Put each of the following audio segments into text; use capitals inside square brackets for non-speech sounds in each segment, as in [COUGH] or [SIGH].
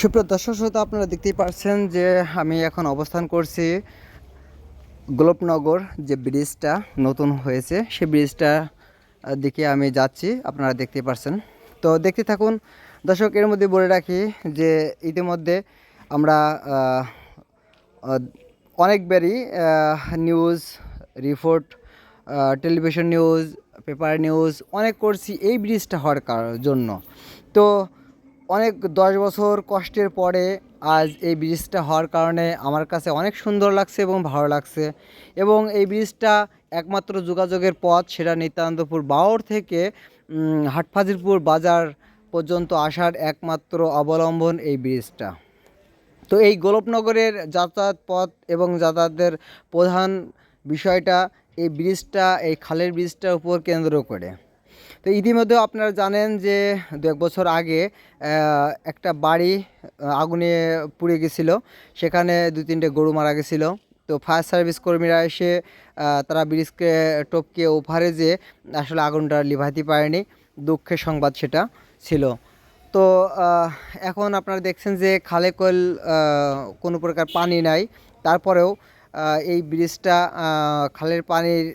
সুপ্রিয় দর্শক শ্রোতা, আপনারা দেখতেই পাচ্ছেন যে আমি এখন অবস্থান করছি গোলপনগর যে ব্রিজটা নতুন হয়েছে সেই ব্রিজটা দিকে আমি যাচ্ছি, আপনারা দেখতে পাচ্ছেন তো দেখতে থাকুন, দর্শক, এর মধ্যে বলে রাখি যে ইতিমধ্যে আমরা অনেকবারই news report television news, paper news অনেক করছি এই ব্রিজটা হওয়ার জন্য। তো অনেক দশ বছর কষ্টের পরে আজ এই ব্রিজটা হওয়ার কারণে আমার কাছে অনেক সুন্দর লাগছে এবং ভালো লাগছে। এবং এই ব্রিজটা একমাত্র যোগাযোগের পথ, সেটা নিত্যানন্দপুর বাওর থেকে হাটফাজিরপুর বাজার পর্যন্ত আসার একমাত্র অবলম্বন এই ব্রিজটা। তো এই গোলপনগরের যাতায়াত পথ এবং যাতায়াতের প্রধান বিষয়টা এই ব্রিজটা, এই খালের ব্রিজটার উপর কেন্দ্র করে। তো ইতিমধ্যে আপনারা জানেন যে দু এক বছর আগে একটা বাড়ি আগুনে পুড়ে গেছিল। সেখানে দু তিনটে গরু মারা গেছিল। তো ফায়ার সার্ভিস কর্মীরা এসে তারা ব্রিজকে টপকে ওভারে যে আসলে আগুনটা লিভাইতে পারেনি। দুঃখের সংবাদ সেটা ছিল। তো এখন আপনারা দেখছেন যে খালে কল কোনো প্রকার পানি নাই। তারপরেও এই ব্রিজটা খালের পানির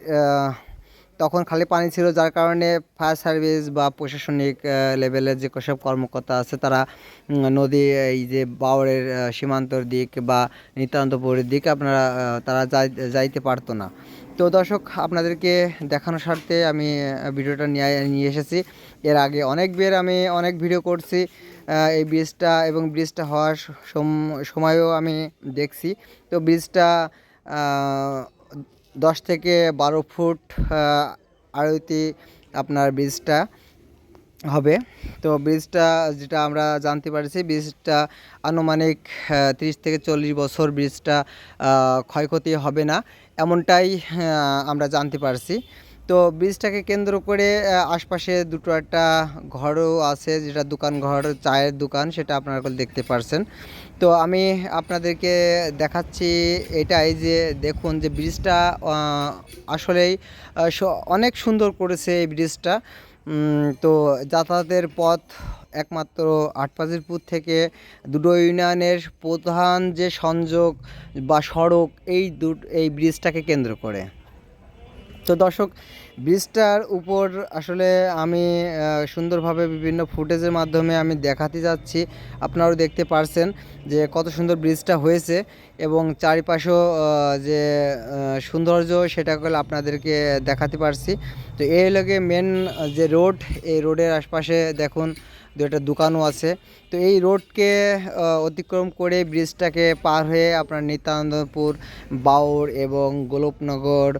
তখন খালি পানি ছিল, যার কারণে ফায়ার সার্ভিস বা প্রশাসনিক লেভেলের যে সব কর্মকর্তা আছে, তারা নদী, এই যে বাওরের সীমান্তর দিক বা নিত্যান্তপুরের দিক আপনারা তারা যাই- যাইতে পারতো না। তো দর্শক, আপনাদেরকে দেখানোর স্বার্থে আমি ভিডিওটা নিয়ে নিয়ে এসেছি। এর আগে অনেক বের আমি অনেক ভিডিও করছি এই ব্রিজটা এবং ব্রিজটা হওয়ার সম- সময়ও আমি দেখছি। তো ব্রিজটা দশ থেকে বারো ফুট আড়তি আপনার ব্রিজটা হবে। তো ব্রিজটা যেটা আমরা জানতে পারছি, ব্রিজটা আনুমানিক তিরিশ থেকে চল্লিশ বছর ব্রিজটা ক্ষয়ক্ষতি হবে না। এমনটাই আমরা জানতে পারছি। তো ব্রিজটাকে কেন্দ্র করে আশপাশে দুটো একটা ঘরও আছে, যেটা দোকান ঘর, চায়ের দোকান, সেটা আপনারা দেখতে পারছেন। তো আমি আপনাদেরকে দেখাচ্ছি এটাই যে দেখুন যে ব্রিজটা আসলেই অনেক সুন্দর করেছে এই ব্রিজটা। তো যাতায়াতের পথ একমাত্র আটপাজিরপুর থেকে, দুটো ইউনিয়নের প্রধান যে সংযোগ বা সড়ক, এই দু এই ব্রিজটাকে কেন্দ্র করে। তো দর্শক, ব্রিজটার উপর আসলে আমি সুন্দরভাবে বিভিন্ন ফুটেজের মাধ্যমে আমি দেখাতে যাচ্ছি। আপনারাও দেখতে পারছেন যে কত সুন্দর ব্রিজটা হয়েছে এবং চারিপাশেও যে সৌন্দর্য সেটা করে আপনাদেরকে দেখাতে পারছি। তো এই লগে মেন যে রোড এই রোডের আশপাশে দেখুন দু একটা দোকানও আছে। তো এই রোডকে অতিক্রম করে ব্রিজটাকে পার হয়ে আপনার নিত্যানন্দপুর বাউর এবং গোলপনগর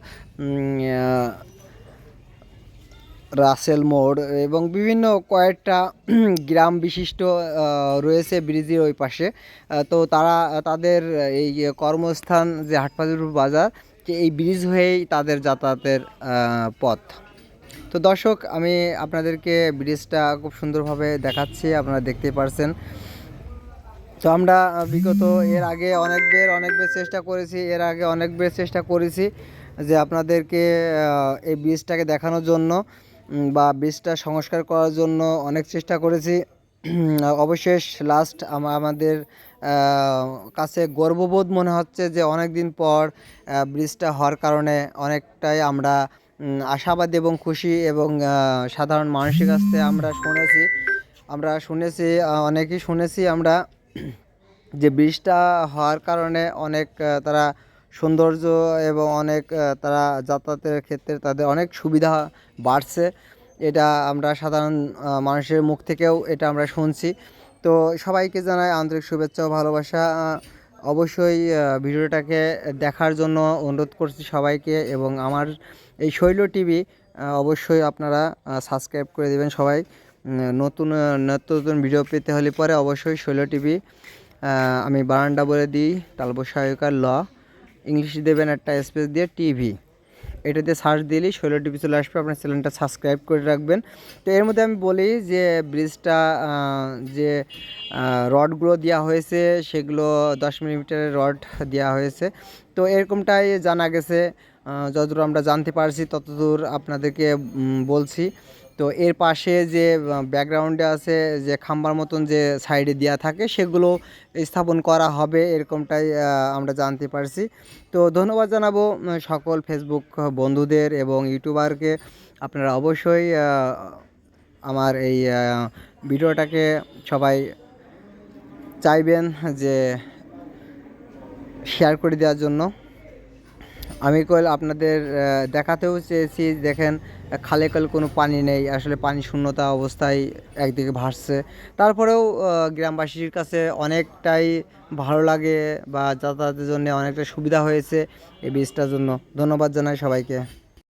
রাসেল মোড় এবং বিভিন্ন কয়েকটা [CLEARS THROAT] গ্রাম বিশিষ্ট রয়েছে ব্রিজের ওই পাশে। তো তারা, তাদের এই কর্মস্থান যে হাটপাজুর বাজার যে এই ব্রিজ হয়েই তাদের যাতায়াতের পথ। তো দর্শক, আমি আপনাদেরকে ব্রিজটা খুব সুন্দরভাবে দেখাচ্ছি, আপনারা দেখতে পারছেন। তো আমরা বিগত এর আগে অনেকবার অনেকবার চেষ্টা করেছি, এর আগে অনেকবার চেষ্টা করেছি যে আপনাদেরকে এই ব্রিজটাকে দেখানোর জন্য বা ব্রিজটা সংস্কার করার জন্য অনেক চেষ্টা করেছি। [CLEARS THROAT] অবশেষ লাস্ট আমাদের কাছে গর্ববোধ মনে হচ্ছে যে অনেক দিন পর ব্রিজটা হওয়ার কারণে অনেকটাই আমরা আশাবাদী এবং খুশি এবং সাধারণ মানুষের কাছ থেকে আমরা শুনেছি। আমরা শুনেছি অনেকেই শুনেছি আমরা যে ব্রিজটা হওয়ার কারণে অনেক তারা সৌন্দর্য এবং অনেক তারা যাতায়াতের ক্ষেত্রে তাদের অনেক সুবিধা বাড়ছে। এটা আমরা সাধারণ মানুষের মুখ থেকেও এটা আমরা শুনছি। তো সবাইকে জানাই আন্তরিক শুভেচ্ছা ও ভালোবাসা। অবশ্যই ভিডিওটাকে দেখার জন্য অনুরোধ করছি সবাইকে এবং আমার এই শৈল টিভি অবশ্যই আপনারা সাবস্ক্রাইব করে দেবেন সবাই। নতুন নতুন ভিডিও পেতে হলে পরে অবশ্যই শৈল টিভি আমি বারান্ডা বলে দিই তালব সহায়কার ল, ইংলিশ দেবেন একটা স্পেস দিয়ে টিভি। এটা দিয়ে সার্চ দিলেই শৈল টিভি চলে আসবে, আপনার চ্যানেলটা সাবস্ক্রাইব করে রাখবেন। তো এর মধ্যে আমি বলি যে ব্রিজটা যে রডগুলো দেওয়া হয়েছে, সেগুলো দশ মিলিমিটারের রড দেওয়া হয়েছে। তো এরকমটাই জানা গেছে যতদূর আমরা জানতে পারছি, ততদূর আপনাদেরকে বলছি। তো এর পাশে যে ব্যাকগ্রাউন্ডে আছে যে, খাম্বার মতন যে সাইডে দেওয়া থাকে, সেগুলো স্থাপন করা হবে এরকমটাই আমরা জানতে পারছি। তো ধন্যবাদ জানাব সকল ফেসবুক বন্ধুদের এবং ইউটিউবারকে আপনারা অবশ্যই আমার এই ভিডিওটাকে সবাই চাইবেন যে শেয়ার করে দেওয়ার জন্য। আমি কল আপনাদের দেখাতেও চেয়েছি, দেখেন, খালে কল কোনো পানি নেই, আসলে পানি শূন্যতা অবস্থায় একদিকে ভাসছে। তারপরেও গ্রামবাসীর কাছে অনেকটাই ভালো লাগে বা যাতায়াতের জন্য অনেকটা সুবিধা হয়েছে এই বীজটার জন্য। ধন্যবাদ জানাই সবাইকে।